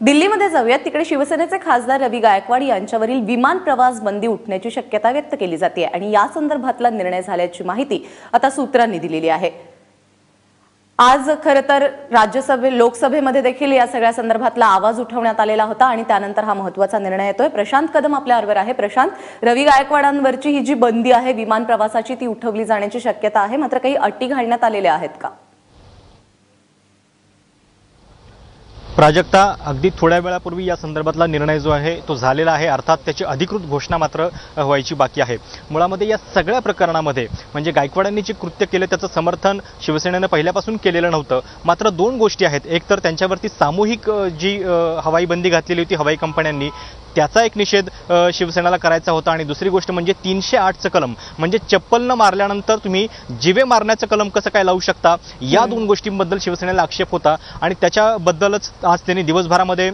दिल्लीमध्ये जाऊयात. तिकडे शिवसेनेचे खासदार रवी गायकवाड यांच्यावरील विमान प्रवास बंदी उठण्याची शक्यता व्यक्त केली जाते आणि या संदर्भातला निर्णय झाल्याची माहिती आता सूत्रांनी दिलेली आहे. आज खरं तर राज्यसभे लोकसभेमध्ये देखील या सगळ्या संदर्भातला आवाज उठवण्यात आलेला होता आणि त्यानंतर हा महत्त्वाचा निर्णय येतोय. प्रशांत कदम आपल्याबरोबर आहे. प्रशांत रवी गायकवाडांवरची ही जी बंदी आहे विमान प्रवासाची ती उठवली जाण्याची शक्यता आहे मात्र काही अटी घालण्यात आलेल्या आहेत का? प्राजक्ता अगदी थोड्या वेळापूर्वी या संदर्भातला निर्णय जो आहे तो झालेला आहे. अर्थात त्याची अधिकृत घोषणा मात्र व्हायची बाकी आहे. मुळामध्ये या सगळ्या प्रकरणामध्ये म्हणजे गायकवाडांनी जे कृत्य केलं त्याचं समर्थन शिवसेनेनं पहिल्यापासून केलेलं नव्हतं. मात्र दोन गोष्टी आहेत. एक तर त्यांच्यावरती सामूहिक जी हवाई बंदी घातलेली होती हवाई कंपन्यांनी त्याचा एक निषेध शिवसेनेला करायचा होता. आणि दुसरी गोष्ट म्हणजे तीनशे आठचं कलम. म्हणजे चप्पल न मारल्यानंतर तुम्ही जिवे मारण्याचं कलम कसं काय लावू शकता? या दोन गोष्टींबद्दल शिवसेनेला आक्षेप होता. आणि त्याच्याबद्दलच आज त्यांनी दिवसभरामध्ये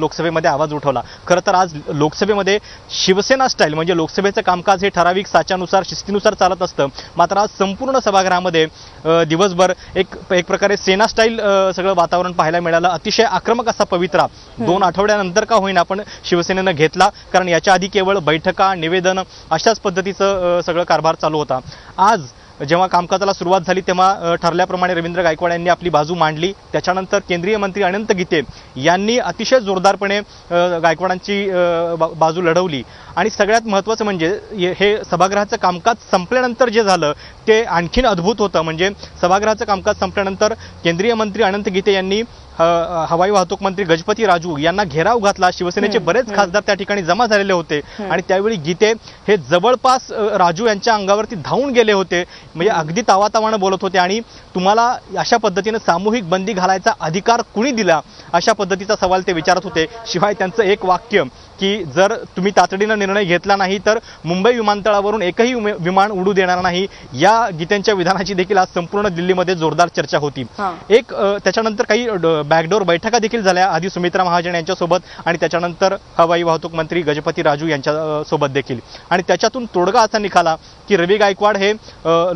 लोकसभेमध्ये आवाज उठवला. खरं तर आज लोकसभेमध्ये शिवसेना स्टाईल म्हणजे लोकसभेचं कामकाज हे ठराविक साच्यानुसार शिस्तीनुसार चालत असतं. मात्र आज संपूर्ण सभागृहामध्ये दिवसभर एक एक प्रकारे सेना स्टाईल सगळं वातावरण पाहायला मिळालं. अतिशय आक्रमक असा पवित्रा. दोन आठवड्यानंतर का होईना पण शिवसेनेनं घेतला कारण याच्या आधी केवळ बैठका निवेदन अशाच पद्धतीचं सगळं कारभार चालू होता. आज जेव्हा कामकाजाला सुरुवात झाली तेव्हा ठरल्याप्रमाणे रवींद्र गायकवाड यांनी आपली बाजू मांडली. त्याच्यानंतर केंद्रीय मंत्री अनंत गीते यांनी अतिशय जोरदारपणे गायकवाडांची बा- बाजू लढवली. आणि सगळ्यात महत्त्वाचं म्हणजे हे सभागृहाचं कामकाज संपल्यानंतर जे झालं ते आणखीन अद्भुत होतं. म्हणजे सभागृहाचं कामकाज संपल्यानंतर केंद्रीय मंत्री अनंत गीते यांनी हवाई वाहतूक मंत्री गजपती राजू यांना घेराव घातला. शिवसेनेचे बरेच खासदार त्या ठिकाणी जमा झालेले होते. आणि त्यावेळी गीते हे जवळपास राजू यांच्या अंगावरती धावून गेले होते. म्हणजे अगदी तावातावानं बोलत होते. आणि तुम्हाला अशा पद्धतीनं सामूहिक बंदी घालायचा अधिकार कुणी दिला? अशा पद्धतीचा सवाल ते विचारत होते. शिवाय त्यांचं एक वाक्य की जर तुम्ही तातडीनं निर्णय घेतला नाही तर मुंबई विमानतळावरून एकही विमान उडू देणार नाही. या गीतेंच्या विधानाची देखील आज संपूर्ण दिल्लीमध्ये जोरदार चर्चा होती. एक त्याच्यानंतर काही बॅकडोर बैठका देखील झाल्या. आधी सुमित्रा महाजन यांच्यासोबत आणि त्याच्यानंतर हवाई वाहतूक मंत्री गजपती राजू यांच्या अ, सोबत देखील. आणि त्याच्यातून तोडगा असा निघाला की रवी गायकवाड हे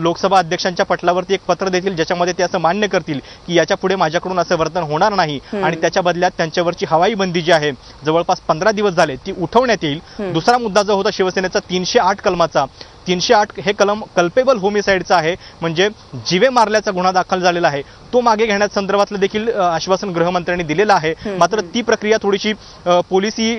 लोकसभा अध्यक्षांच्या पटलावरती एक पत्र देतील ज्याच्यामध्ये ते असं मान्य करतील की याच्यापुढे माझ्याकडून असं वर्तन होणार नाही. आणि त्याच्या बदल्यात त्यांच्यावरची हवाई बंदी जी आहे जवळपास पंधरा दिवस झाले ती उठवण्यात येईल. दुसरा मुद्दा जो होता शिवसेनेचा तीनशे आठ कलमाचा. तीनशे आठ हे कलम कल्पेबल होमिसाईडचं आहे. म्हणजे जिवे मारल्याचा गुन्हा दाखल झालेला आहे. तो मागे घेण्यात संदर्भातलं देखील आश्वासन गृहमंत्र्यांनी दिलेलं आहे. मात्र ती प्रक्रिया थोडीशी पोलिसी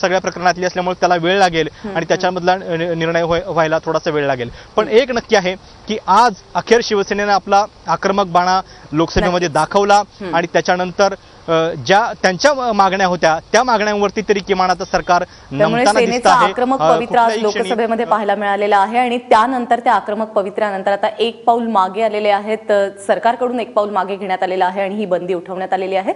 सगळ्या प्रकरणातली असल्यामुळे त्याला वेळ लागेल आणि त्याच्यामधला निर्णय व्हाय- व्हायला थोडासा वेळ लागेल. पण एक नक्की आहे की आज अखेर शिवसेनेनं आपला आक्रमक बाणा लोकसभेमध्ये दाखवला आणि त्याच्यानंतर ज्या त्यांच्या मागण्या होत्या त्या मागण्यांवरती तरी किमान आता सरकार त्यामुळे नमताना दिसत सेनेचा आक्रमक पवित्रा आज लोकसभेमध्ये पाहायला मिळालेला आहे आणि त्यानंतर त्या आक्रमक पवित्र्यानंतर आता एक पाऊल मागे आलेले आहेत. सरकारकडून एक पाऊल मागे घेण्यात आलेलं आहे आणि ही बंदी उठवण्यात आलेली आहे.